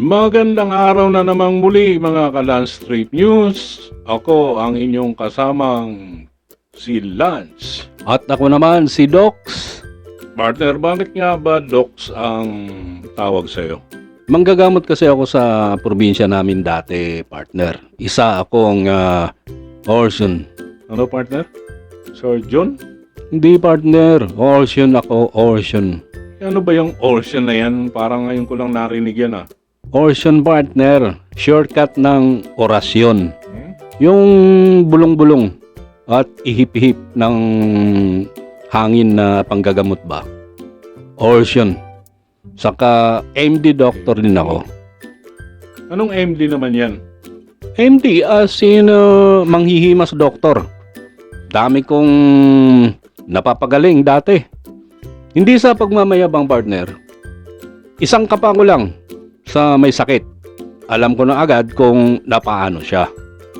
Magandang araw na namang muli mga ka-Lance Street News. Ako ang inyong kasamang si Lance. At ako naman si Dox. Partner, bakit nga ba Docs ang tawag sa'yo? Manggagamot kasi ako sa probinsya namin dati, partner. Isa akong uh, Orson. Ano partner? Sir John? Hindi partner, Orson ako, Orson. Ano ba yung Orson na yan? Parang ngayon ko lang narinig yan ah. Orson partner, shortcut ng orasyon. Yung bulong-bulong at ihip-hip ng hangin na panggagamot ba? Orson. Saka MD doctor din ako. Anong MD naman yan? MD as in uh, manghihimas doktor. Dami kong napapagaling dati. Hindi sa pagmamayabang partner. Isang kapa ko lang sa may sakit. Alam ko na agad kung napaano siya.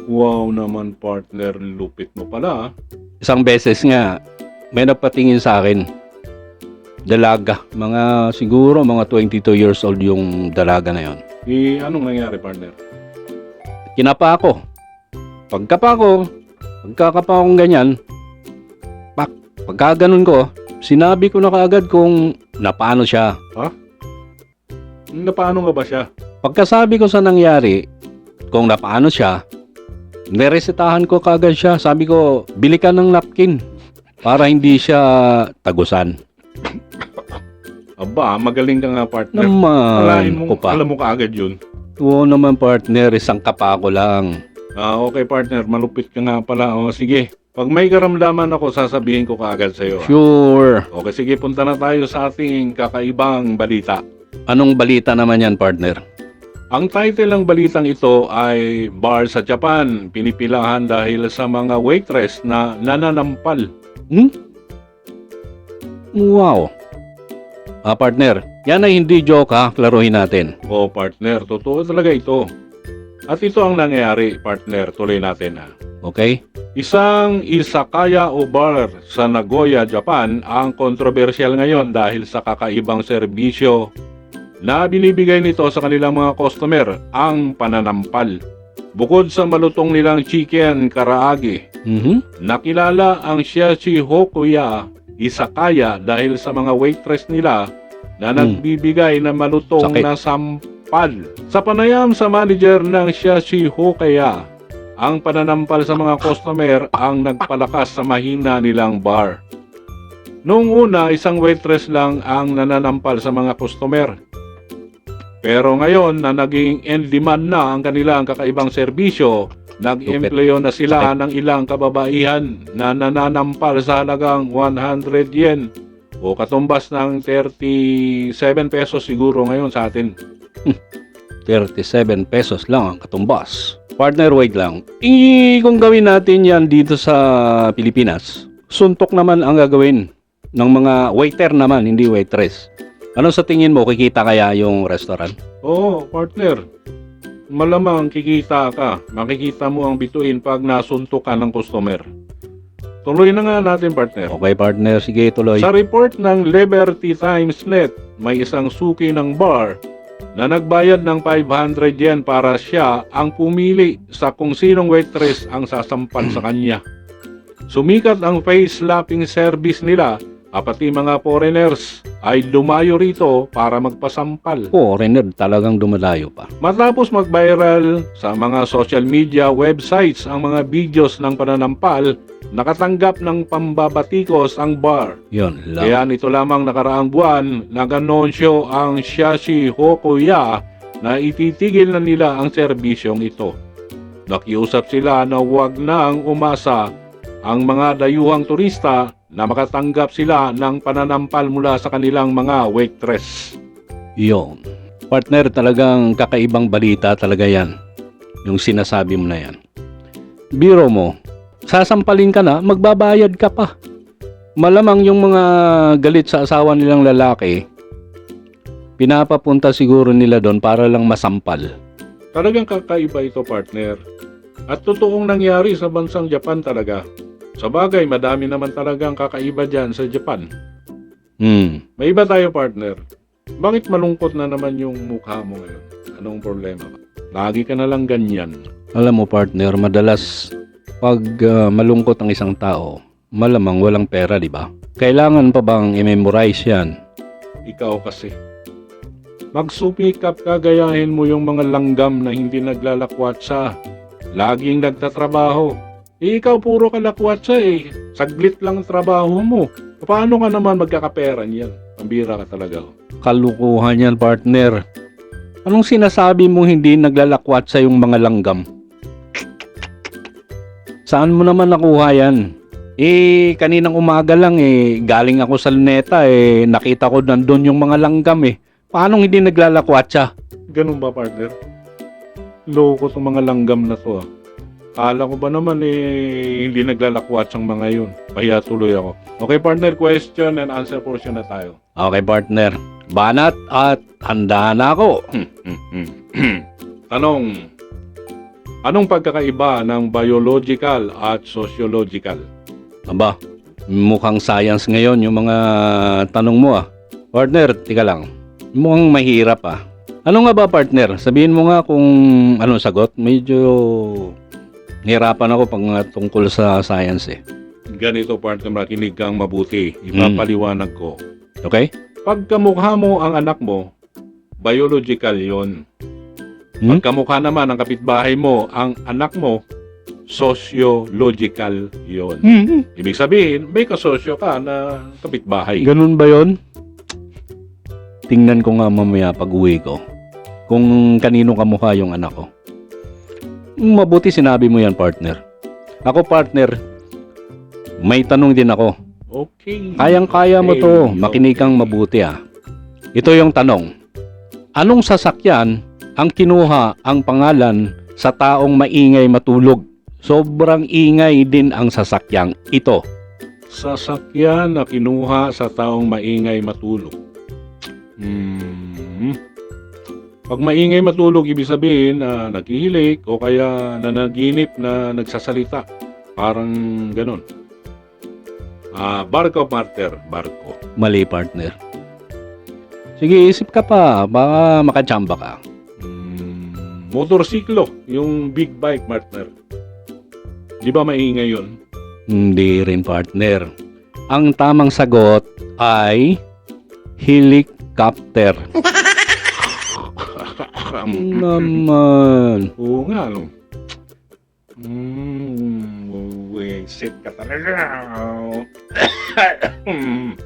Wow naman partner, lupit mo pala ah. Isang beses nga, may nagpatingin sa akin. Dalaga. Mga siguro mga 22 years old yung dalaga na yon. Eh, anong nangyari partner? Kinapa ako. Pagkapa ko, pagkakapa akong ganyan, pak, pagka ganun ko, sinabi ko na kaagad kung napaano siya. Napaano nga ba siya? Pagkasabi ko sa nangyari, kung napaano siya, niresetahan ko kaagad siya. Sabi ko, bili ka ng napkin para hindi siya tagusan. Aba, magaling ka nga partner. Naman mo, ko pa. alam mo kaagad yun. Oo naman partner, isang kapa ko lang. Ah, okay partner, malupit ka nga pala. O sige, pag may karamdaman ako, sasabihin ko kaagad sa'yo. ah. Sure. Okay, sige, punta na tayo sa ating kakaibang balita. Anong balita naman yan partner? Ang title ng balitang ito ay Bar sa Japan, pinipilahan dahil sa mga waitress na nananampal. Hmm? Wow. Ah, partner, yan ay hindi joke ha, klaruhin natin. O partner, totoo talaga ito. At ito ang nangyayari, partner, tuloy natin ha. Okay? Isang isakaya o bar sa Nagoya, Japan ang kontrobersyal ngayon dahil sa kakaibang serbisyo na binibigay nito sa kanilang mga customer ang pananampal. Bukod sa malutong nilang chicken karaage, Mhm. nakilala ang Shiachi Hokuya Isakaya dahil sa mga waitress nila na Hmm. nagbibigay ng malutong Sakit. na sampal. Sa panayam sa manager ng Shiachi Hokuya, ang pananampal sa mga customer ang nagpalakas sa mahina nilang bar. Noong una, isang waitress lang ang nananampal sa mga customer. Pero ngayon na naging in-demand na ang kanilang kakaibang serbisyo, nag-employo na sila ng ilang kababaihan na nananampal sa halagang 100 yen o katumbas ng 37 pesos siguro ngayon sa atin. 37 pesos lang ang katumbas. Partner, wait lang. I, kung gawin natin yan dito sa Pilipinas, suntok naman ang gagawin ng mga waiter naman, hindi waitress. Ano sa tingin mo, kikita kaya yung restaurant? Oo, partner. Malamang kikita ka. Makikita mo ang bituin pag nasuntok ka ng customer. Tuloy na nga natin, partner. Okay, partner, sige, tuloy. Sa report ng Liberty Times Net, may isang suki ng bar na nagbayad ng 500 yen para siya ang pumili sa kung sinong waitress ang sasampal sa kanya. Sumikat ang face slapping service nila at pati mga foreigners ay dumayo rito para magpasampal. Foreigner, talagang dumalayo pa. Matapos mag-viral sa mga social media websites ang mga videos ng pananampal, nakatanggap ng pambabatikos ang bar. Yun lang. Kaya nito lamang nakaraang buwan, nag-anonsyo ang Shashi Hokuya na ititigil na nila ang serbisyong ito. Nakiusap sila na huwag nang umasa ang mga dayuhang turista na makatanggap sila ng pananampal mula sa kanilang mga waitress. Yun. Partner, talagang kakaibang balita talaga yan. Yung sinasabi mo na yan. Biro mo, sasampalin ka na, magbabayad ka pa. Malamang yung mga galit sa asawa nilang lalaki, pinapapunta siguro nila doon para lang masampal. Talagang kakaiba ito, partner. At totoong nangyari sa bansang Japan talaga. Sa bagay, madami naman talagang kakaiba dyan sa Japan. Hmm. May iba tayo, partner. Bakit malungkot na naman yung mukha mo ngayon? Anong problema? Lagi ka na lang ganyan. Alam mo partner, madalas pag ah, malungkot ang isang tao, malamang walang pera, di ba? Kailangan pa bang i-memorize yan? Ikaw kasi. Magsupikap ka, gayahin mo yung mga langgam na hindi naglalakwatsa. Laging nagtatrabaho. Eh, ikaw puro ka lakwatsa eh. Saglit lang ang trabaho mo. Paano ka naman magkakapera niyan? Pambira ka talaga. oh. Kalukuhan yan partner. Anong sinasabi mo hindi naglalakwat sa yung mga langgam? Saan mo naman nakuha yan? Eh, kaninang umaga lang eh, galing ako sa luneta eh, nakita ko nandun yung mga langgam eh. Paano hindi naglalakwat siya? Ganun ba, partner? Loko tong mga langgam na to ah. Kala ko ba naman eh, hindi naglalakwat ang mga yun. Pahiya tuloy ako. Okay, partner, question and answer portion na tayo. Okay partner, banat at handa na ako. Tanong, anong pagkakaiba ng biological at sociological? Aba, mukhang science ngayon yung mga tanong mo ah. Partner, tika lang. Mukhang mahirap ah. Ano nga ba partner? Sabihin mo nga kung anong sagot. Medyo hirapan ako pag nga tungkol sa science eh. Ganito, partner, makinig kang mabuti. Ipapaliwanag ko. Okay? Pagkamukha mo ang anak mo, biological yon. Hmm? Pagkamukha naman ang kapitbahay mo, ang anak mo, sociological yon. Hmm. Ibig sabihin, may kasosyo ka na kapitbahay. Ganun ba yon? Tingnan ko nga mamaya pag uwi ko kung kanino kamukha yung anak ko. Mabuti sinabi mo yan, partner. Ako, partner, may tanong din ako. Okay. Kayang-kaya mo to. Makinig kang mabuti ah. Ito yung tanong. Anong sasakyan ang kinuha ang pangalan sa taong maingay matulog? Sobrang ingay din ang sasakyang ito. Sasakyan na kinuha sa taong maingay matulog. Hmm. Pag maingay matulog, ibig sabihin na naghihilik o kaya nanaginip na nagsasalita. Parang ganun. Ah, barko, Marter. Barko. Mali, partner. Sige, isip ka pa. Baka makachamba ka. Hmm, motorsiklo. Yung big bike, partner. Di ba maingay yun? Hindi rin, partner. Ang tamang sagot ay helicopter. Naman. Oo nga, no? Mm, wisit ka talaga. Mm.